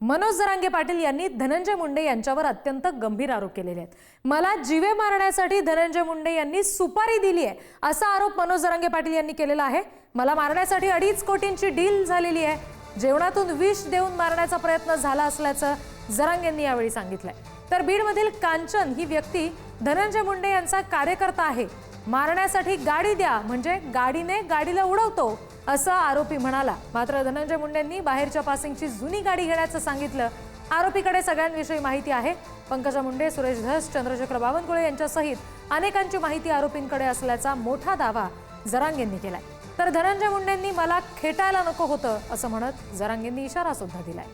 मनोज जरांगे पाटील यांनी धनंजय मुंडे यांच्यावर अत्यंत गंभीर आरोप केलेले आहेत. मला जीवे मारण्यासाठी धनंजय मुंडे यांनी सुपारी दिली आहे असा आरोप मनोज जरांगे पाटील यांनी केलेला आहे. मला मारण्यासाठी अडीच कोटींची डील झालेली आहे. जेवणातून विष देऊन मारण्याचा प्रयत्न झाला असल्याचं जरांगेंनी यावेळी सांगितलंय. तर बीडमधील कांचन ही व्यक्ती धनंजय मुंडे यांचा कार्यकर्ता आहे. मारण्यासाठी गाडी द्या म्हणजे गाडीने गाडीला उडवतो असं आरोपी म्हणाला. मात्र धनंजय मुंडेंनी बाहेरच्या पासिंगची जुनी गाडी घेण्याचं सांगितलं. आरोपीकडे सगळ्यांविषयी माहिती आहे. पंकजा मुंडे सुरेश धस चंद्रशेखर बावनकुळे यांच्यासहित अनेकांची माहिती आरोपींकडे असल्याचा मोठा दावा जरांगेंनी केलाय. तर धनंजय मुंडेंनी मला खेटायला नको होतं असं म्हणत जरांगेंनी इशारा सुद्धा दिलाय.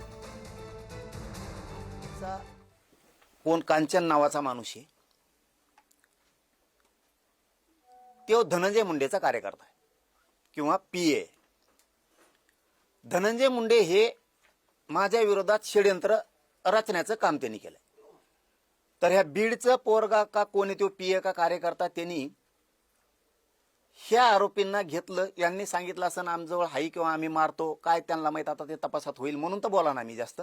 कोण कांचन नावाचा माणूस आहे. तो धनंजय मुंडेचा कार्यकर्ता आहे. किंवा पी ए धनंजय मुंडे हे माझ्या विरोधात षडयंत्र रचण्याचं काम त्यांनी केलंय. तर ह्या बीडचं पोरगा का कोणी तो पी ए का कार्यकर्ता त्यांनी ह्या आरोपींना घेतलं. यांनी सांगितलं असं आमजवळ हाई किंवा आम्ही मारतो काय त्यांना माहीत आता ते तपासात होईल म्हणून तर बोला ना मी जास्त.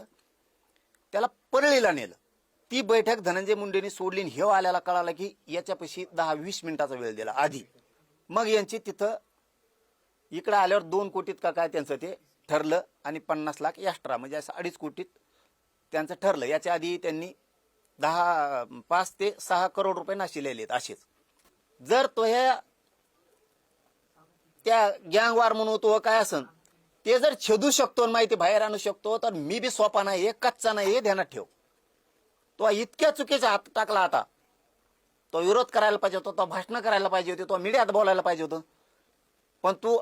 त्याला परळीला नेलं. ती बैठक धनंजय मुंडेंनी सोडली हे आल्याला कळालं की याच्यापाशी दहा वीस मिनिटाचा वेळ दिला आधी. मग यांची तिथं इकडं आल्यावर दोन कोटीत का काय त्यांचं ते ठरलं आणि पन्नास लाख एक्स्ट्रा म्हणजे असं अडीच कोटीत त्यांचं ठरलं. याच्या आधी त्यांनी दहा पाच ते सहा करोड रुपये नाशिलेले आहेत असेच. जर तो ह्या त्या गँगवार म्हणून तो काय असन ते जर छेदू शकतो आणि माहिती बाहेर आणू शकतो तर मी बी सोपा नाही आहे कच्चा नाही हे ध्यानात ठेव. तो इतक्या चुकीचा हात टाकला आता. तो विरोध करायला पाहिजे होता तो भाषण करायला पाहिजे होती तो मीडियात बोलायला पाहिजे होतं. पण तू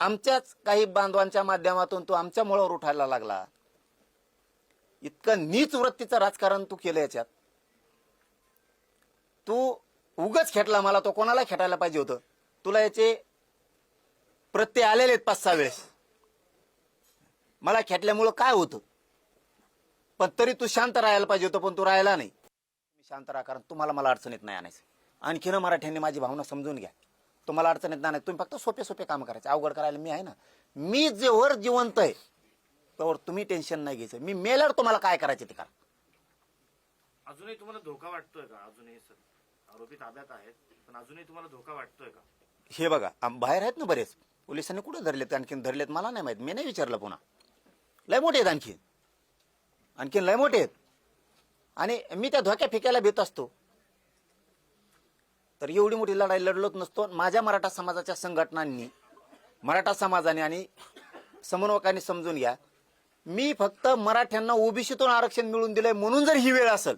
आमच्याच काही बांधवांच्या माध्यमातून तू आमच्या मुळावर उठायला लागला. इतकं नीच वृत्तीचं राजकारण तू केलं याच्यात. तू उगच खेटला मला तो कोणाला खेटायला पाहिजे होतं? तुला याचे प्रत्यय आलेले आहेत पाच सहा वेळेस. मला खेटल्यामुळं काय होतं? पण तरी तू शांत राहायला पाहिजे होतं पण तू राहायला नाही. मी शांत राहा कारण तुम्हाला मला अडचणीत नाही आणायचं. आणखीन मराठ्यांनी माझी भावना समजून घ्या. तुम्हाला अडचणीत नाही. तुम्ही फक्त सोपे सोपे काम करायचे. अवघड करायला मी आहे ना. मी जेवर जिवंत आहे त्यावर तुम्ही टेन्शन नाही घ्यायचं. मी मेल्यावर तुम्हाला काय करायचे ते करा. अजूनही तुम्हाला धोका वाटतोय का? अजूनही सर आरोपी ताब्यात आहेत पण अजूनही तुम्हाला धोका वाटतोय का? हे बघा आम- बाहेर आहेत ना बरेच. पोलिसांनी कुठे धरलेत? आणखीन धरलेत मला नाही माहीत. मी नाही विचारलं पुन्हा. लय मोठे आहेत आणखीन. आणखीन लय मोठे आहेत. आणि मी त्या धोक्या फेकायला भेट असतो. तर एवढी मोठी लढाई लढलोच नसतो. माझ्या मराठा समाजाच्या संघटनांनी मराठा समाजाने आणि समन्वयकांनी समजून घ्या मी फक्त मराठ्यांना ओबीसीतून आरक्षण मिळून दिलंय म्हणून जर ही वेळ असेल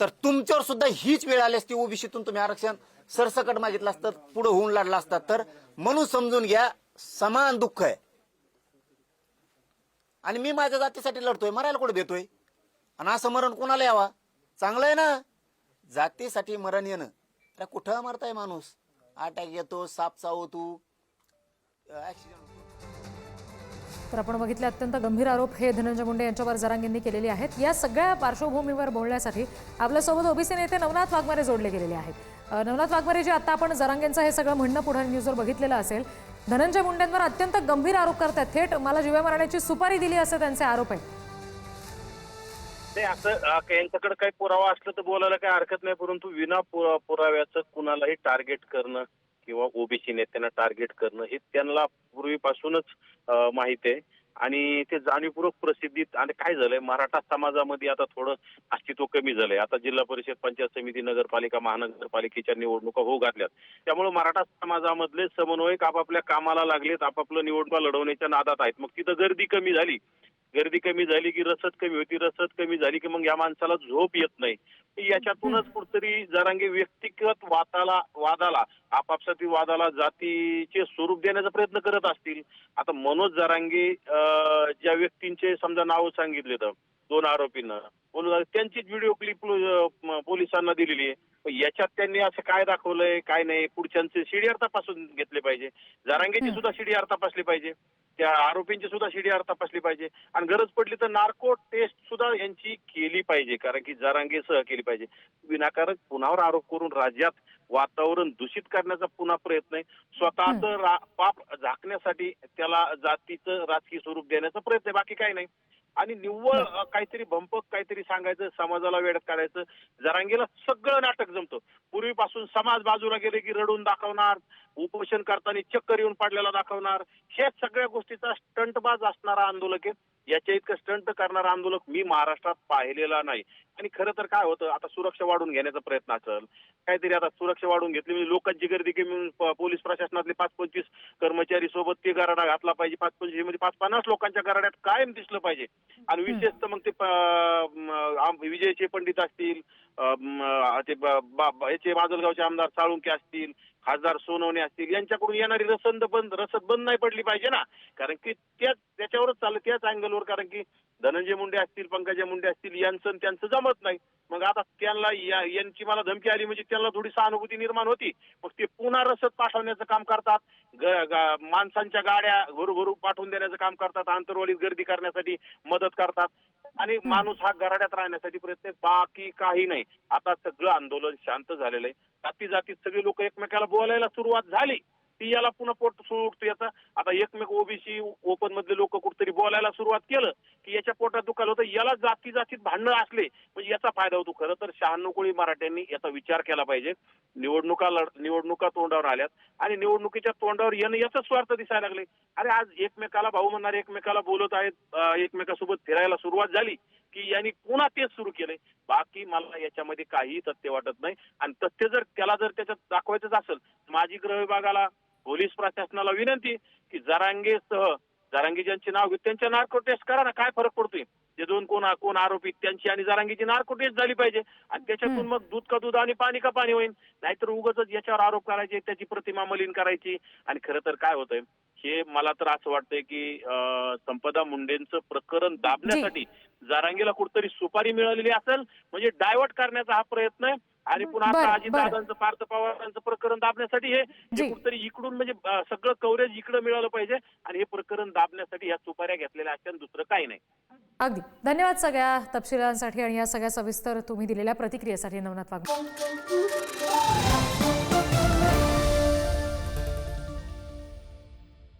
तर तुमच्यावर सुद्धा हीच वेळ आली असती ओबीसीतून तुम्ही आरक्षण सरसकट मागितलं असतं पुढे होऊन लढला असतात तर म्हणून समजून घ्या समान दुःख आहे. आणि मी माझ्या जातीसाठी लढतोय मरायला कुठे देतोय आणि असं मरण कोणाला यावा? चांगलं आहे ना? जातीसाठी मरण येणं. अरे कुठं मरताय माणूस? अटॅक येतो साप चावो तू तर आपण बघितले अत्यंत गंभीर आरोप हे धनंजय मुंडे यांच्यावर जरांगेंनी केलेले आहेत. या सगळ्या पार्श्वभूमीवर बोलण्यासाठी आपल्यासोबत ओबीसी नेते नवनाथ वाघमारे जोडले गेलेले आहेत. नवनाथ वाघमारे जे आता आपण जरांगेंचं हे सगळं म्हणणं पुढे न्यूजवर बघितलेलं असेल धनंजय मुंडेंवर अत्यंत गंभीर आरोप करतात थेट मला जीवे मारण्याची सुपारी दिली असं त्यांचे आरोप आहे ते असं यांच्याकडे काही पुरावा असला तर बोलायला काही हरकत नाही परंतु विना पुरा- पुराव्याचं कुणालाही टार्गेट करणं किंवा ओबीसी नेत्यांना टार्गेट करणं हे त्यांना पूर्वीपासूनच माहीत आहे. आणि ते जाणीवपूर्वक प्रसिद्धीत आणि काय झालंय? मराठा समाजामध्ये आता थोडं अस्तित्व कमी झालंय. आता जिल्हा परिषद पंचायत समिती नगरपालिका महानगरपालिकेच्या निवडणुका होऊ घातल्यात. त्यामुळे मराठा समाजामधले समन्वयक आपापल्या कामाला लागलेत आपापलं निवडणुका लढवण्याच्या नादात आहेत. मग तिथं गर्दी कमी झाली. गर्दी कमी झाली की रसद कमी होती रसद कमी झाली की मग या माणसाला झोप येत नाही. याच्यातूनच कुठतरी जरांगे व्यक्तिगत वादाला वादाला आपापसातील वादाला जातीचे स्वरूप देण्याचा प्रयत्न करत असतील. आता मनोज जरांगे अं, ज्या व्यक्तींचे समजा नाव सांगितले तर दोन आरोपींना. बोलू त्यांचीच व्हिडिओ क्लिप पोलिसांना दिलेली आहे. याच्यात त्यांनी असं काय दाखवलंय काय नाही पुढच्यांचे सीडीआर तपासून घेतले पाहिजे. जरांगेची सुद्धा सीडीआर तपासली पाहिजे. त्या आरोपींची सुद्धा सीडीआर तपासली पाहिजे. आणि गरज पडली तर नार्को टेस्ट सुद्धा यांची केली पाहिजे कारण की जरांगे सह केली पाहिजे. विनाकारण पुन्हावर आरोप करून राज्यात वातावरण दूषित करण्याचा पुन्हा प्रयत्न आहे. स्वतःच पाप झाकण्यासाठी त्याला जातीचं राजकीय स्वरूप देण्याचा प्रयत्न आहे. बाकी काही नाही. आणि निव्वळ काहीतरी भंपक काहीतरी सांगायचं समाजाला वेळात काढायचं जरांगीला सगळं नाटक जमतं. पूर्वीपासून समाज बाजूला गेले की रडून दाखवणार उपोषण करताना चक्कर येऊन पडलेला दाखवणार. हे सगळ्या गोष्टीचा स्टंटबाज असणारा आंदोलक आहे. याच्या इतकं स्टंट करणारा आंदोलक मी महाराष्ट्रात पाहिलेला नाही. आणि खरं तर काय होतं आता सुरक्षा वाढून घेण्याचा प्रयत्न असेल काहीतरी आता सुरक्षा वाढून घेतली. म्हणजे लोकांची गर्दी कमी होऊन पोलीस प्रशासनातले पाच पंचवीस कर्मचारी सोबत ते गराडा घातला पाहिजे. पाच पंचवीसमध्ये पाच पन्नास लोकांच्या गराड्यात कायम दिसलं पाहिजे. आणि विशेषतः मग ते विजयचे पंडित असतील ते याचे माजलगावचे आमदार साळुंके असतील खासदार सोनवणे असतील यांच्याकडून येणारी रसद बंद रसद बंद नाही पडली पाहिजे ना. कारण की त्याच त्याच्यावरच चाललं त्याच अँगलवर कारण की धनंजय मुंडे असतील पंकजा मुंडे असतील यांचं त्यांचं जमत नाही. मग आता त्यांना यांची मला धमकी आली म्हणजे त्यांना थोडी सहानुभूती निर्माण होती. मग ते पुन्हा रसद पाठवण्याचं काम करतात. माणसांच्या गाड्या घरोघरू पाठवून देण्याचं काम करतात. आंतरवालीत गर्दी करण्यासाठी मदत करतात. आणि माणूस हा गराड्यात राहण्यासाठी प्रयत्न. बाकी काही नाही. आता सगळं आंदोलन शांत झालेलं आहे. जाती जातीत सगळे लोक एकमेकाला बोलायला सुरुवात झाली. ती याला पुन्हा पोट सुटतो याचा आता एकमेक ओबीसी ओपन मधले लोक कुठतरी बोलायला सुरुवात केलं की याच्या पोटात दुखायला होतं. याला जाती जातीत भांडणं असले म्हणजे याचा फायदा होतो खरं तर. शहाण्णव कोळी मराठ्यांनी याचा विचार केला पाहिजे. निवडणुका निवडणुका तोंडावर आल्यात आणि निवडणुकीच्या तोंडावर येणं याचा स्वार्थ दिसायला लागले. अरे आज एकमेकाला भाऊ म्हणणारे एकमेकाला बोलत आहेत एकमेकासोबत फिरायला सुरुवात झाली की यांनी पुन्हा तेच सुरू केलंय बाकी मला याच्यामध्ये काही तथ्य वाटत नाही. आणि तथ्य जर त्याला जर त्याच्यात दाखवायचंच असेल माझी गृह विभागाला पोलीस प्रशासनाला विनंती की जरांगेसह जरांगे ज्यांचे नाव घेत त्यांच्या नार्को टेस्ट करा ना काय फरक पडतोय? जे दोन कोण कोण आरोपित त्यांची आणि जरांगीची नार्को टेस्ट झाली पाहिजे. आणि त्याच्यातून मग दूध का दूध आणि पाणी का पाणी होईल नाहीतर उगाच याच्यावर आरोप करायचे त्याची प्रतिमा मलिन करायची. आणि खरं तर काय होतंय हे मला तर असं वाटतंय की संपदा मुंडेंचं प्रकरण दाबण्यासाठी जारांगीला कुठतरी सुपारी मिळालेली असेल म्हणजे डायव्हर्ट करण्याचा हा प्रयत्न आहे. आणि पुन्हा आता. अजितदादांचं पार्थ पवारांचं प्रकरण दाबण्यासाठी हे कुठतरी इकडून म्हणजे सगळं कव्हरेज इकडं मिळालं पाहिजे. आणि हे प्रकरण दाबण्यासाठी ह्या सुपाऱ्या घेतलेल्या असल्या दुसरं काही नाही. अगदी. धन्यवाद सगळ्या तपशिलांसाठी आणि या सगळ्या सविस्तर तुम्ही दिलेल्या प्रतिक्रियेसाठी नवनाथ वाघ